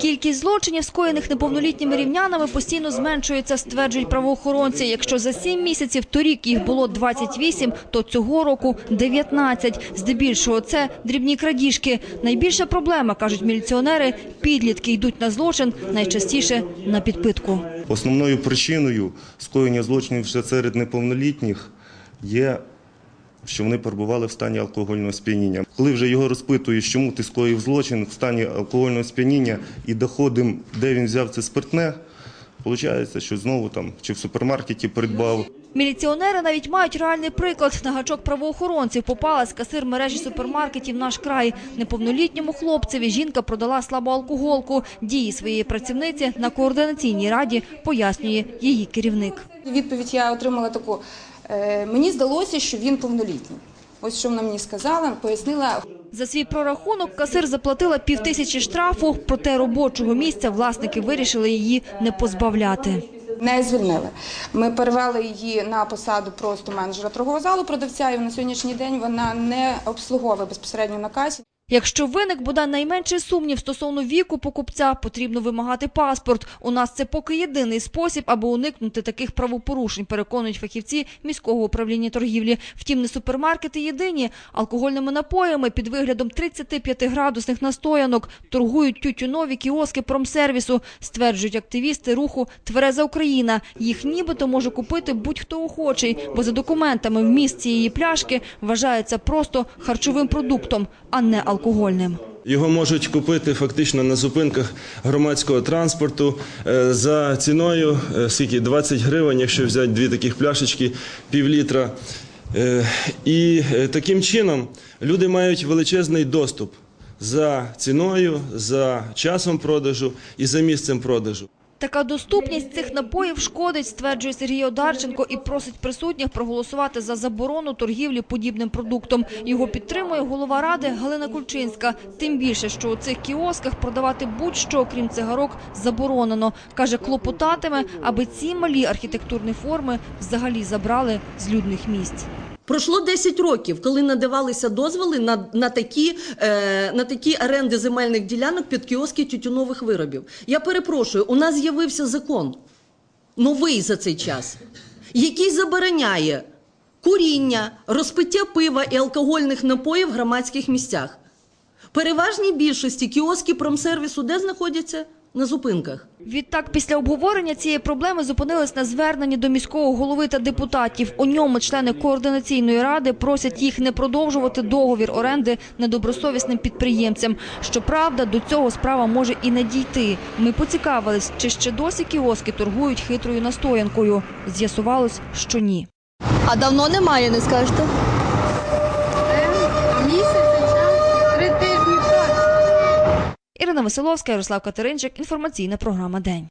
Кількість злочинів, скоєних неповнолітніми рівнянами, постійно зменшується, стверджують правоохоронці. Якщо за сім місяців торік їх було 28, то цього року 19. Здебільшого це дрібні крадіжки. Найбільша проблема, кажуть міліціонери, підлітки йдуть на злочин, найчастіше на підпитку. Основною причиною скоєння злочинів ще серед неповнолітніх є, що вони перебували в стані алкогольного сп'яніння. Коли вже його розпитуєш, чому ти скоїв злочин в стані алкогольного сп'яніння і доходимо, де він взяв це спиртне, виходить, що знову там чи в супермаркеті придбав. Міліціонери навіть мають реальний приклад. На гачок правоохоронців попалась касир мережі супермаркетів «Наш край». Неповнолітньому хлопцеві жінка продала слабоалкоголку. Дії своєї працівниці на координаційній раді пояснює її керівник. Відповідь я отримала таку. «Е, Мені здалося, що він повнолітній. Ось що вона мені сказала, пояснила. За свій прорахунок касир заплатила півтисячі штрафу, проте робочого місця власники вирішили її не позбавляти. Не звільнили. Ми перевели її на посаду просто менеджера торгового залу продавця, і на сьогоднішній день вона не обслуговує безпосередньо на касі. Якщо виник бодай найменший сумнів стосовно віку покупця, потрібно вимагати паспорт. У нас це поки єдиний спосіб, аби уникнути таких правопорушень, переконують фахівці міського управління торгівлі. Втім, не супермаркети єдині. Алкогольними напоями під виглядом 35-градусних настоянок торгують тютюнові кіоски промсервісу, стверджують активісти руху «Твереза Україна». Їх нібито може купити будь-хто охочий, бо за документами вміст цієї пляшки вважається просто харчовим продуктом, а не алкогольним. Його можуть купити фактично на зупинках громадського транспорту е, за ціною е, скільки 20 гривень, якщо взяти дві таких пляшечки пів літра. Е, І таким чином люди мають величезний доступ за ціною, за часом продажу і за місцем продажу. Така доступність цих напоїв шкодить, стверджує Сергій Одарченко і просить присутніх проголосувати за заборону торгівлі подібним продуктом. Його підтримує голова ради Галина Кульчинська. Тим більше, що у цих кіосках продавати будь-що, окрім цигарок, заборонено. Каже, клопотатиме, аби ці малі архітектурні форми взагалі забрали з людних місць. Пройшло 10 років, коли надавалися дозволи на, на, такі, е, на такі оренди земельних ділянок під кіоски тютюнових виробів. Я перепрошую, у нас з'явився закон новий за цей час, який забороняє куріння, розпиття пива і алкогольних напоїв в громадських місцях. Переважній більшості кіоски промсервісу де знаходяться? На зупинках. Відтак, після обговорення цієї проблеми зупинились на зверненні до міського голови та депутатів. У ньому члени координаційної ради просять їх не продовжувати договір оренди недобросовісним підприємцям. Щоправда, до цього справа може і не дійти. Ми поцікавились, чи ще досі кіоски торгують хитрою настоянкою. З'ясувалось, що ні. А давно немає, не скажете? Місяць, Василовська, Ярослав Катеринчик. Інформаційна програма «День».